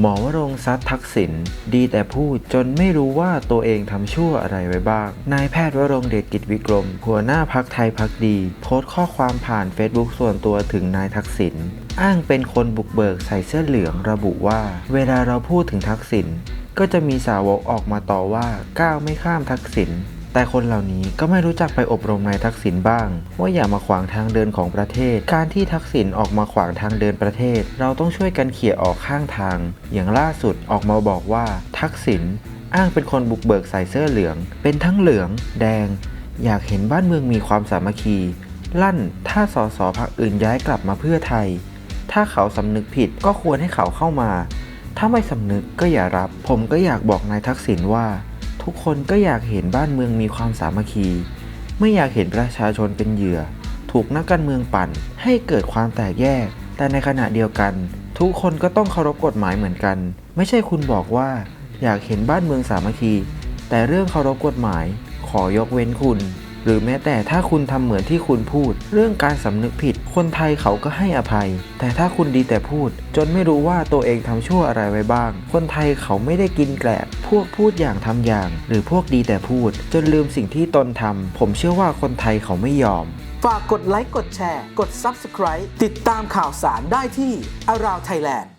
หมอวรงซัดทักษิณดีแต่พูดจนไม่รู้ว่าตัวเองทำชั่วอะไรไว้บ้าง นายแพทย์วรงเดชกิจวิกรม หัวหน้าพักไทยพักดี โพสต์ข้อความผ่านเฟซบุ๊กส่วนตัวถึงนายทักษิณอ้างเป็นคนบุกเบิกใส่เสื้อเหลืองระบุว่า เวลาเราพูดถึงทักษิณก็จะมีสาวกออกมาต่อว่าก้าวไม่ข้ามทักษิณ แต่คนเหล่านี้ก็ไม่รู้จักไปอบรมนายทักษิณบ้าง ว่าอย่ามาขวางทางเดินของประเทศ การที่ทักษิณออกมาขวางทางเดินประเทศ เราต้องช่วยกันเขี่ยออกข้างทาง อย่างล่าสุดออกมาบอกว่า ทักษิณอ้างเป็นคนบุกเบิกใส่เสื้อเหลือง เป็นทั้งเหลือง แดง อยากเห็นบ้านเมืองมีความสามัคคี ลั่นถ้าสสพักอื่นย้ายกลับมาเพื่อไทย ถ้าเขาสำนึกผิดก็ควรให้เขาเข้ามา ถ้าไม่สำนึกก็อย่ารับ ผมก็อยากบอกนายทักษิณว่า ทุกคนก็อยากเห็นบ้านเมืองมีความสามัคคี ไม่อยากเห็นประชาชนเป็นเหยื่อ ถูกนักการเมืองปั่น ให้เกิดความแตกแยก แต่ในขณะเดียวกัน ทุกคนก็ต้องเคารพกฎหมายเหมือนกัน ไม่ใช่คุณบอกว่า อยากเห็นบ้านเมืองสามัคคี แต่เรื่องเคารพกฎหมาย ขอยกเว้นคุณ หรือแม้แต่ถ้าคุณทำเหมือนที่คุณพูด เรื่องการสำนึกผิด คนไทยเขาก็ให้อภัย แต่ถ้าคุณดีแต่พูด จนไม่รู้ว่าตัวเองทำชั่วอะไรไว้บ้าง คนไทยเขาไม่ได้กินแกลบพวกพูดอย่างทำอย่าง หรือพวกดีแต่พูด จนลืมสิ่งที่ตนทำผมเชื่อว่าคนไทยเขาไม่ยอมฝากกดไลค์กดแชร์ กด Subscribe ติดตามข่าวสารได้ที่ Around Thailand